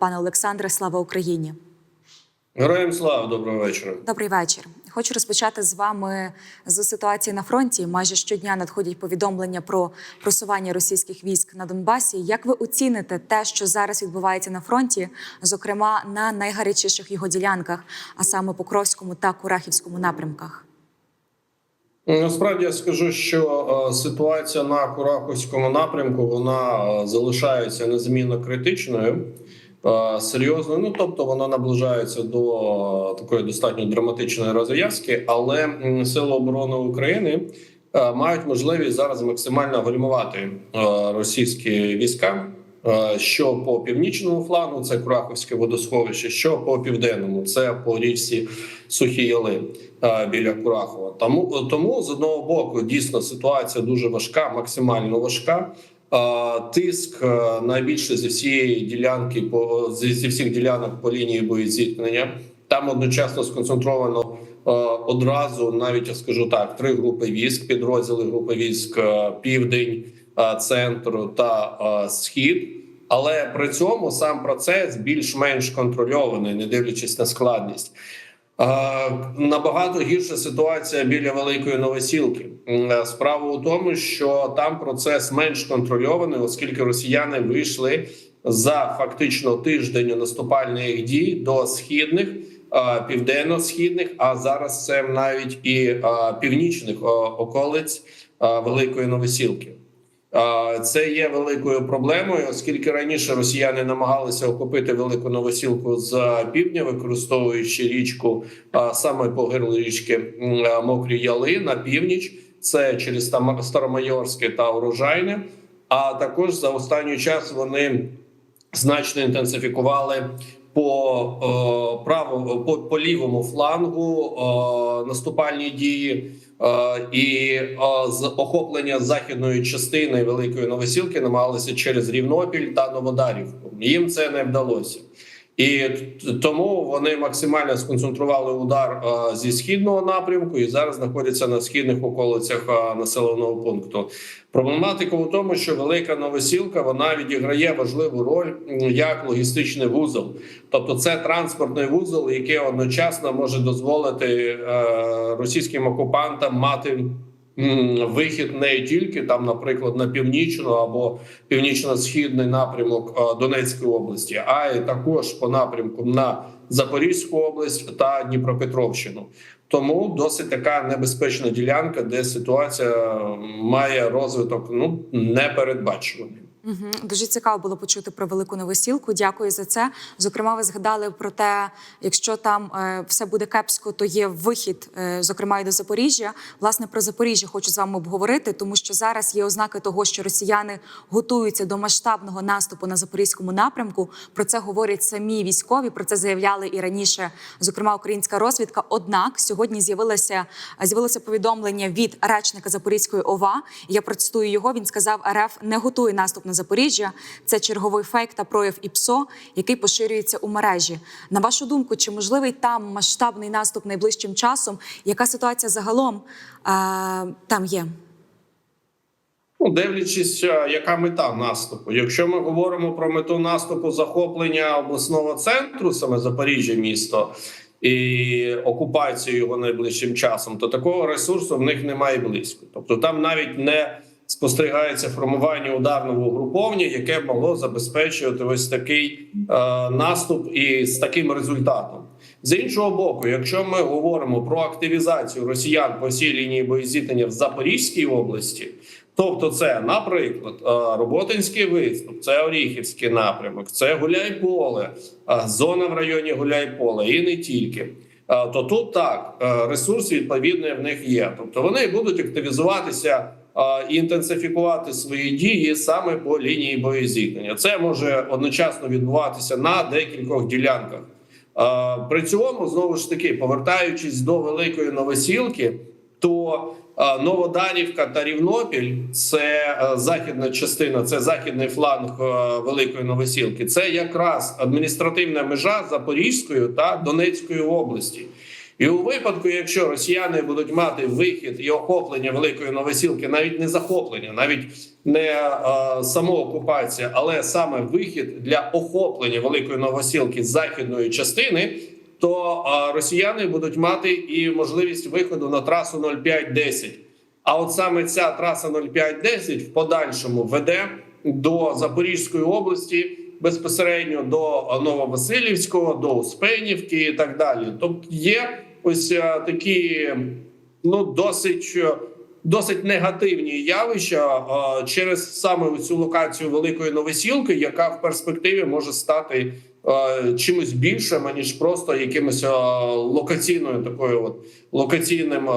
Пане Олександре, слава Україні! Героям слава, доброго вечора. Добрий вечір. Хочу розпочати з вами з ситуації на фронті. Майже щодня надходять повідомлення про просування російських військ на Донбасі. Як ви оціните те, що зараз відбувається на фронті, зокрема на найгарячіших його ділянках, а саме Покровському та Курахівському напрямках? Насправді я скажу, що е, ситуація на Кураховському напрямку вона е, залишається незмінно критичною, е, серйозною. Ну тобто вона наближається до такої достатньо драматичної розв'язки, але сили оборони України е, мають можливість зараз максимально гальмувати е, російські війська. Що по північному флангу це Кураховське водосховище, що по південному це по річці Сухі Яли біля Курахова. Тому тому з одного боку дійсно ситуація дуже важка, максимально важка. Тиск е, найбільше зі всієї ділянки по зі, всіх ділянок по лінії боєзіткнення. Там одночасно сконцентровано е, одразу, навіть я скажу так: три групи військ, підрозділи групи військ е, південь, центр та схід. Але при цьому сам процес більш-менш контрольований, не дивлячись на складність. Набагато гірша ситуація біля великої новосілки. Е, Справа у тому, що там процес менш контрольований, оскільки росіяни вийшли за фактично тиждень наступальних дій до східних, е, південно-східних, а зараз це навіть і е, північних околиць великої новосілки. Це є великою проблемою, оскільки раніше росіяни намагалися охопити велику новосілку з півдня, використовуючи річку саме по гирлу річки е, Мокрі Яли на північ. Це через Старомайорське та Урожайне. А також за останній час вони значно інтенсифікували по е, правому по, по лівому флангу е, наступальні дії. Е, І е, з охоплення західної частини великої новосілки намагалися через Рівнопіль та Новодарівку. Їм це не вдалося, і тому вони максимально сконцентрували удар зі східного напрямку і зараз знаходяться на східних околицях населеного пункту. Проблематика у тому, що велика новосілка вона відіграє важливу роль як логістичний вузол, тобто це транспортний вузол, який одночасно може дозволити е, російським окупантам мати вихід не тільки там, наприклад, на північну або північно-східний напрямок е, Донецької області, а й також по напрямку на Запорізьку область та Дніпропетровщину. Тому досить така небезпечна ділянка, де ситуація має розвиток ну непередбачуваний. Угу. Дуже цікаво було почути про велику новосілку. Дякую за це. Зокрема, ви згадали про те, якщо там е, все буде кепсько, то є вихід, е, зокрема і до Запоріжжя. Власне про Запоріжжя хочу з вами обговорити, тому що зараз є ознаки того, що росіяни готуються до масштабного наступу на запорізькому напрямку. Про це говорять самі військові. Про це заявляли і раніше, зокрема українська розвідка. Однак сьогодні з'явилося з'явилося повідомлення від речника Запорізької ОВА. Я процитую його. Він сказав: РФ не готує наступ на Запоріжжя. Це черговий фейк та прояв ІПСО, який поширюється у мережі. На вашу думку, чи можливий там масштабний наступ найближчим часом? Яка ситуація загалом е, там є? Ну, дивлячись, е, яка мета наступу. Якщо ми говоримо про мету наступу захоплення обласного центру, саме Запоріжжя, місто і окупацію його найближчим часом, то такого ресурсу в них немає близько. Тобто там навіть не спостерігається формування ударного угруповання, яке могло забезпечувати ось такий е, наступ і з таким результатом. З іншого боку, якщо ми говоримо про активізацію росіян по всій лінії боєзіткнення в Запорізькій області, тобто це, наприклад, е, Роботинський виступ, це Оріхівський напрямок, це Гуляйполе, е, зона в районі Гуляйполе і не тільки. Е, То тут так ресурс відповідний в них є. Тобто вони будуть активізуватися інтенсифікувати свої дії саме по лінії боєзіткнення. Це може одночасно відбуватися на декількох ділянках. При цьому знову ж таки, повертаючись до великої новосілки, то Новодарівка та Рівнопіль це західна частина, це західний фланг великої новосілки. Це якраз адміністративна межа Запорізької та Донецької області. І у випадку, якщо росіяни будуть мати вихід і охоплення великої новосілки, навіть не захоплення, навіть не е, самоокупація, але саме вихід для охоплення великої новосілки з західної частини, то е, росіяни будуть мати і можливість виходу на трасу 0510. А от саме ця траса 0510 в подальшому веде до Запорізької області безпосередньо до Нововасилівського, до Успенівки і так далі. Тобто є ось е, такі ну досить. е, Досить негативні явища е, через саме цю локацію великої новосілки, яка в перспективі може стати чимось більшим ніж просто якимось локаційною такою, от локаційним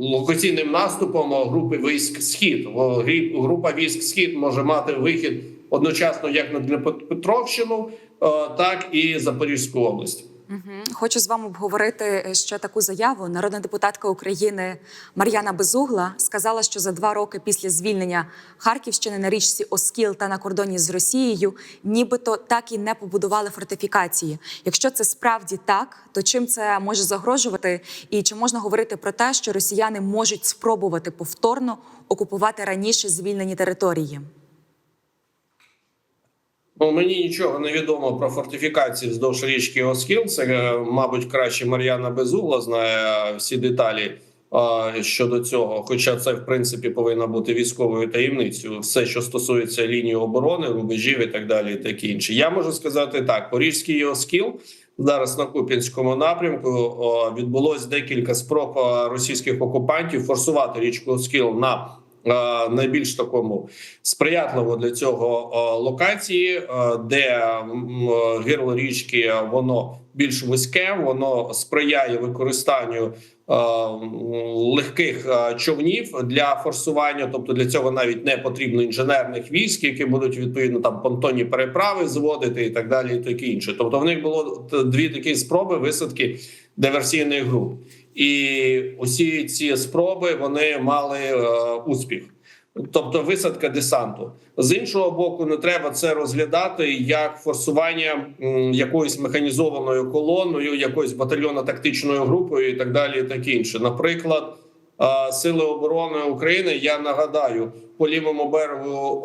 локаційним наступом групи військ Схід. Група військ Схід може мати вихід одночасно як на Дніпропетровщину, так і Запорізьку область. Хочу з вами обговорити е, ще таку заяву. Народна депутатка України Мар'яна Безугла сказала, що за два роки після звільнення Харківщини на річці Оскіл та на кордоні з Росією, нібито так і не побудували фортифікації. Якщо це справді так, то чим це може загрожувати? І чи можна говорити про те, що росіяни можуть спробувати повторно окупувати раніше звільнені території? Ну, мені нічого не відомо про фортифікації вздовж річки Оскіл. Це, е, мабуть, краще Мар'яна Безугла знає е, всі деталі е, щодо цього. Хоча це, в принципі, повинно бути військовою таємницею. Все, що стосується лінії оборони, рубежів і так далі, і таке інше. Я можу сказати так: Порізький Оскіл зараз на Куп'янському напрямку відбулось декілька спроб російських окупантів форсувати річку Оскіл на найбільш такому сприятливо для цього е, локації, е, де е, гирло річки е, воно більш вузьке, воно сприяє використанню е, легких е, човнів для форсування. Тобто для цього навіть не потрібно інженерних військ, які будуть відповідно там понтонні переправи зводити і так далі, і таке інше. Тобто в них було дві такі спроби висадки диверсійних груп. І усі ці спроби вони мали е, успіх. Тобто висадка десанту з іншого боку, не треба це розглядати як форсування якоюсь механізованою колоною, якоюсь батальйонно-тактичною групою і так далі. І таке інше. Наприклад, сили оборони України. Я нагадаю, по лівому берегу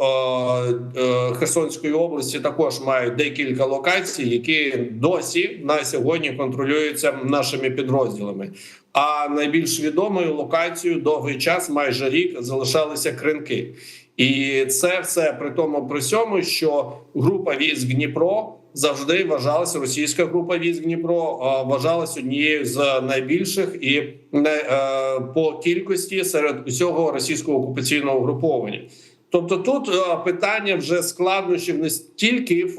е, Херсонської області також мають декілька локацій, які досі на сьогодні контролюються нашими підрозділами. А найбільш відомою локацією довгий час, майже рік, залишалися кринки. І це все при тому при сьому, що група військ Дніпро завжди вважалася російська група військ Дніпро е, вважалась однією з найбільших і не е, по кількості серед усього російського окупаційного груповання. Тобто, тут е, питання вже складнощів не стільки в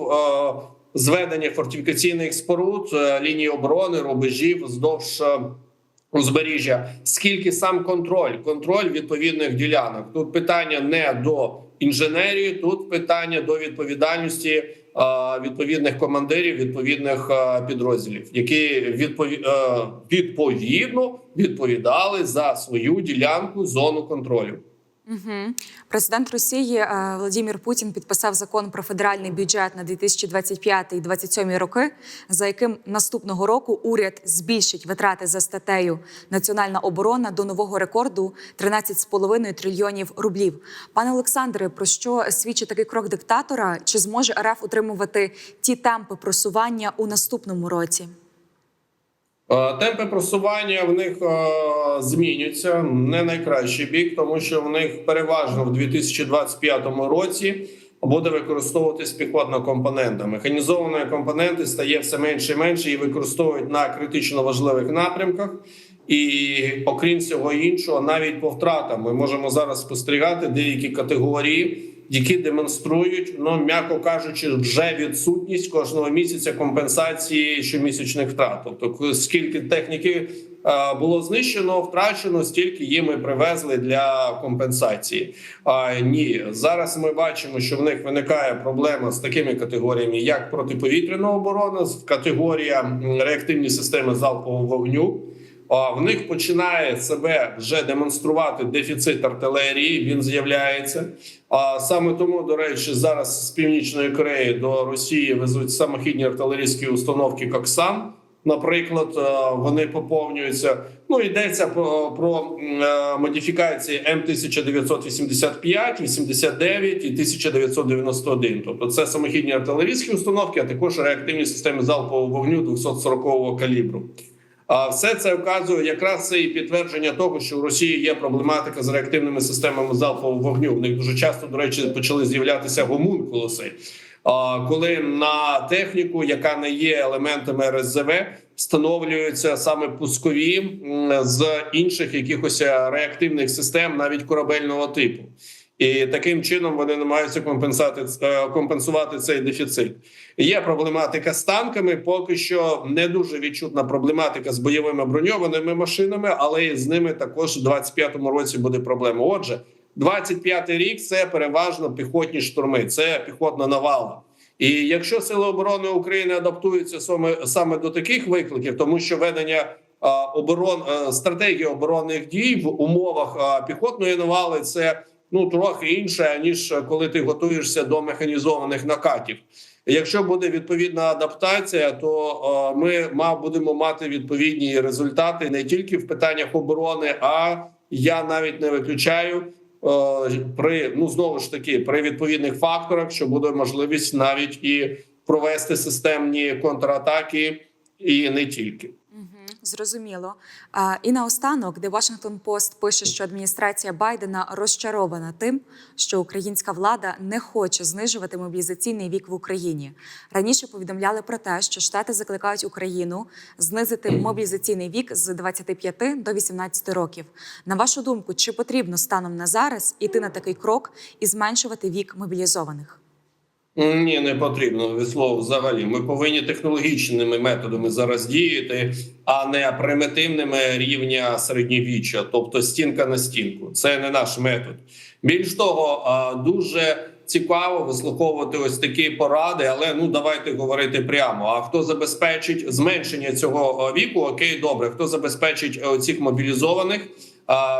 зведення фортифікаційних споруд, лінії оборони, рубежів вздовж. Узбережжя, скільки сам контроль, контроль відповідних ділянок. Тут питання не до інженерії, тут питання до відповідальності е, відповідних командирів, відповідних е, підрозділів, які е, відповідно відповідали за свою ділянку зону контролю. Угу. Президент Росії е, Владимир Путін підписав закон про федеральний бюджет на 2025-2027 роки, за яким наступного року уряд збільшить витрати за статтею Національна оборона до нового рекорду 13,5 трильйонів рублів. Пане Олександре, про що свідчить такий крок диктатора? Чи зможе РФ утримувати ті темпи просування у наступному році? Е, Темпи просування в них е, змінюються не найкращий бік, тому що в них переважно в 2025 році буде використовуватись піхотна компонента. Механізованої компоненти стає все менше і менше і використовують на критично важливих напрямках. І окрім всього іншого, навіть по втратам ми можемо зараз спостерігати деякі категорії, які демонструють, ну м'яко кажучи, вже відсутність кожного місяця компенсації щомісячних втрат. Тобто, скільки техніки е, було знищено, втрачено, стільки їм і привезли для компенсації. А ні, зараз ми бачимо, що в них виникає проблема з такими категоріями, як протиповітряна оборона, з- категорія реактивні системи залпового вогню. В них починає себе вже демонструвати дефіцит артилерії. Він з'являється. А саме тому, до речі, зараз з північної Кореї до Росії везуть самохідні артилерійські установки Коксан. Наприклад, е, вони поповнюються. Ну йдеться про, про е, модифікації М 1985, 89 і 1991. Тобто це самохідні артилерійські установки, а також реактивні системи залпового вогню 240 калібру. А все це вказує якраз це і підтвердження того, що у Росії є проблематика з реактивними системами залпового вогню. В них дуже часто, до речі, почали з'являтися гомункулуси. Коли на техніку, яка не є елементами РСЗВ, встановлюються саме пускові з інших якихось е, реактивних систем, навіть корабельного типу. І таким чином вони намагаються е, компенсувати цей дефіцит. Є проблематика з танками. Поки що не дуже відчутна проблематика з бойовими броньованими машинами, але з ними також у 25-му році буде проблема. Отже, 25-й рік це переважно піхотні штурми, це піхотна навала. І якщо сили оборони України адаптуються саме саме до таких викликів, тому що ведення оборон стратегії оборонних дій в умовах піхотної навали це ну трохи інше ніж коли ти готуєшся до механізованих накатів. Якщо буде відповідна адаптація, то е, ми мав будемо мати відповідні результати не тільки в питаннях оборони, а я навіть не виключаю е, при ну знову ж таки при відповідних факторах, що буде можливість навіть і провести системні контратаки, і не тільки. Зрозуміло. І наостанок, де Washington Post пише, що адміністрація Байдена розчарована тим, що українська влада не хоче знижувати мобілізаційний вік в Україні. Раніше повідомляли про те, що штати закликають Україну знизити мобілізаційний вік з 25 до 18 років. На вашу думку, чи потрібно станом на зараз іти на такий крок і зменшувати вік мобілізованих? Ні, не потрібно від слова взагалі. Ми повинні технологічними методами зараз діяти, а не примітивними рівня середньовіччя, тобто стінка на стінку. Це не наш метод. Більш того, дуже цікаво вислуховувати ось такі поради, але ну давайте говорити прямо. А хто забезпечить зменшення цього віку? Окей, добре, хто забезпечить цих мобілізованих?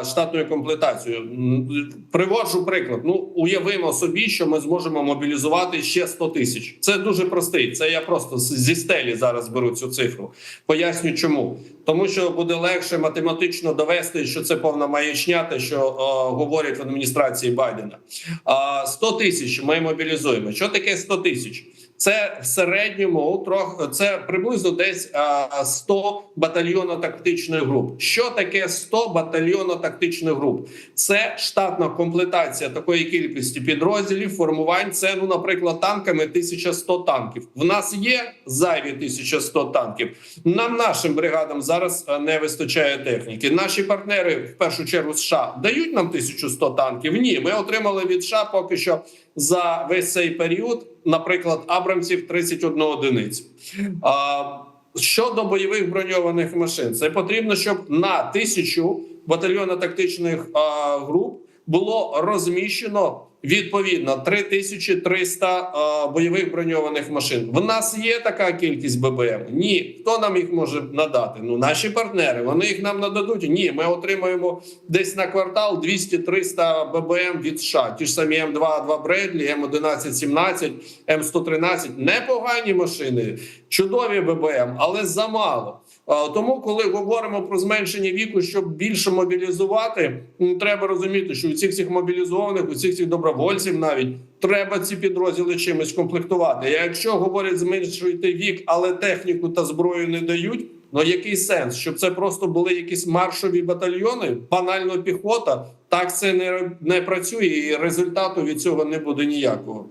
Штатною комплектацією. М, Приводжу приклад. Ну уявимо собі, що ми зможемо мобілізувати ще 100 тисяч. Це дуже простий. Це я просто зі стелі зараз беру цю цифру. Поясню, чому тому, що буде легше математично довести, що це повна маячня, те, що е, говорять в адміністрації Байдена. А 100 тисяч ми мобілізуємо. Що таке 100 тисяч? Це в середньому трохи це приблизно десь а, 100 батальйонно-тактичних груп. Що таке 100 батальйонно-тактичних груп? Це штатна комплектація такої кількості підрозділів, формувань. Це ну, наприклад, танками 1100 танків. В нас є зайві 1100 танків. Нам нашим бригадам зараз не вистачає техніки. Наші партнери, в першу чергу, США дають нам 1100 танків. Ні, ми отримали від США поки що за весь цей період, наприклад, Абрамців 31 одиницю. А, щодо бойових броньованих машин, це потрібно, щоб на тисячу батальйонно-тактичних груп було розміщено відповідно 3300 а, бойових броньованих машин. В нас є така кількість ББМ? Ні. Хто нам їх може надати? Ну наші партнери. Вони їх нам нададуть. Ні, ми отримаємо десь на квартал 200-300 ББМ від США. Ті ж самі М2, 2 Бредлі, М11, 17, М113. Непогані машини, чудові ББМ, але замало. А, Тому, коли говоримо про зменшення віку, щоб більше мобілізувати, треба розуміти, що у цих всіх мобілізованих, у цих всіх добровольців навіть треба ці підрозділи чимось комплектувати. Якщо говорять зменшуйте вік, але техніку та зброю не дають. Ну який сенс? Щоб це просто були якісь маршові батальйони, банально піхота. Так це не, не працює, і результату від цього не буде ніякого.